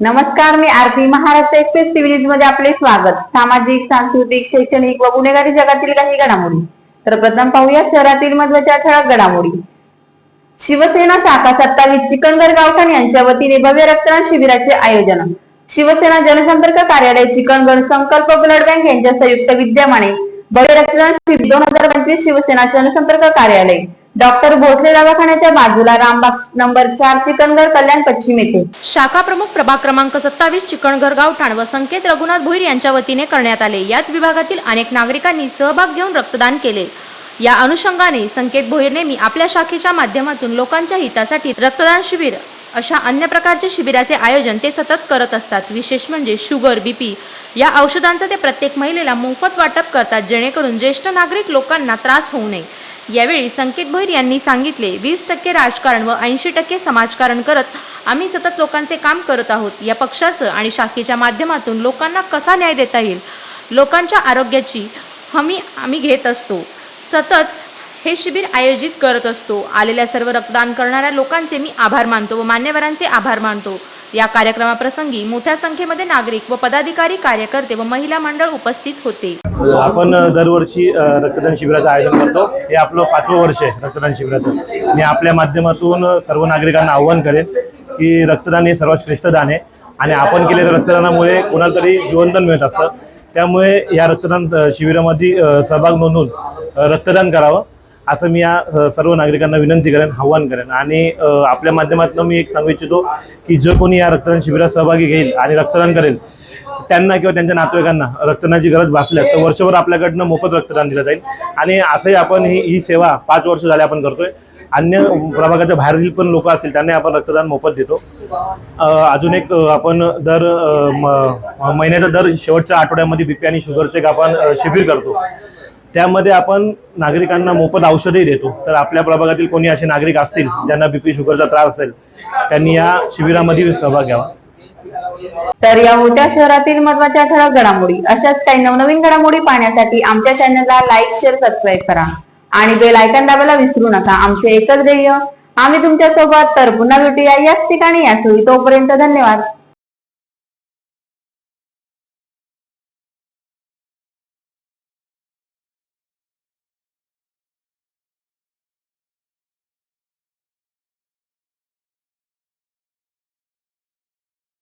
नमस्कार मी Aarti Maharashtra express TV मध्ये आपले स्वागत. सामाजिक सांस्कृतिक शैक्षणिक व गुन्हेगारी जगातील काही घडामोडी. तर प्रथम पाहूया शहरातील महत्त्वाच्या ठळक घडामोडी. शिवसेना शाखा सत्तावीस चिकनगर गावठाण यांच्या वतीने भव्य रक्तदान शिबिराचे आयोजन. शिवसेना जनसंपर्क कार्यालय चिकनगड संकल्प ब्लड बँक यांच्या संयुक्त विद्यमाने भव्य रक्तदान शिबिर दोन हजार पंचवीस शिवसेना जनसंपर्क कार्यालय. डॉक्टर भोसले दवाखान्याच्या बाजूला रामबाग नंबर चार चिकनगड कल्याण पश्चिम येथे. शाखा प्रमुख प्रभाग क्रमांक सत्तावीस चिकणघर गावठाण व संकेत रघुनाथ भोईर यांच्या वतीने करण्यात आले. यात विभागातील अनेक नागरिकांनी सहभाग घेऊन रक्तदान केले. या अनुषंगाने संकेत भोईर नेहमी आपल्या शाखेच्या माध्यमातून लोकांच्या हितासाठी रक्तदान शिबिर अशा अन्य प्रकारचे शिबिराचे आयोजन ते सतत करत असतात. विशेष म्हणजे शुगर बीपी या औषधांचं ते प्रत्येक महिलेला मोफत वाटप करतात जेणेकरून ज्येष्ठ नागरिक लोकांना त्रास होऊ नये. यावेळी संकेत भैर यांनी सांगितले वीस टक्के राजकारण व ऐंशी टक्के समाजकारण करत आम्ही सतत लोकांचे काम करत आहोत. या पक्षाचं आणि शाखेच्या माध्यमातून लोकांना कसा न्याय देता येईल? लोकांच्या आरोग्याची हमी आम्ही घेत असतो. सतत हे शिबिर आयोजित करत असतो. आलेल्या सर्व रक्तदान करणाऱ्या लोकांचे मी आभार मानतो व मान्यवरांचे आभार मानतो. या कार्यक्रमाप्रसंगी मोठ्या संख्येमध्ये नागरिक व पदाधिकारी कार्यकर्ते व महिला मंडळ उपस्थित होते. आपण दरवर्षी रक्तदान शिबिराचं आयोजन करतो. हे आपलं पाचवं वर्ष आहे रक्तदान शिबिराचं. मी आपल्या माध्यमातून सर्व नागरिकांना आव्हान करेन की रक्तदान हे सर्वात श्रेष्ठ दान आहे. आणि आपण केलेल्या रक्तदानामुळे कोणाला तरी जीवनदान मिळत असतं. त्यामुळे या रक्तदान शिबिरामध्ये सहभाग नोंदवून रक्तदान करावं. असं मी या सर्व नागरिकांना विनंती करेन आव्हान करेन. आणि आपल्या माध्यमातून मी एक सांगू इच्छितो की जो कोणी या रक्तदान शिबिरात सहभागी घेईल आणि रक्तदान करेल त्यांना किंवा त्यांच्या नातेवाईकांना रक्तदानाची गरज भासल्यास तर वर्षभर आपल्याकडनं मोफत रक्तदान दिलं जाईल. आणि असंही आपण ही ही सेवा पाच वर्ष झाले आपण करतोय. अन्य प्रभागाच्या बाहेरील पण लोक असतील त्यांना आपण रक्तदान मोफत देतो. अजून एक आपण दर म- महिन्याचा दर शेवटच्या आठवड्यामध्ये बीपी आणि शुगरचे एक आपण शिबिर करतो. त्यामध्ये आपण नागरिकांना मोफत औषधही देतो. तर आपल्या प्रभागातील कोणी असे नागरिक असतील ज्यांना बीपी शुगरचा त्रास असेल त्यांनी या शिबिरामध्ये सहभाग घ्यावा. तर या मोठ्या शहरातील महत्त्वाच्या ठळक घडामोडी अशाच काही नवनवीन घडामोडी पाहण्यासाठी आमच्या चॅनलला लाईक शेअर सबस्क्राईब करा. आणि बेल आयकॉन दाबायला विसरू नका. आमचे एकच ध्येय आम्ही तुमच्यासोबत तर पुन्हा भेटूया याच ठिकाणी याच वेळी. तोपर्यंत धन्यवाद.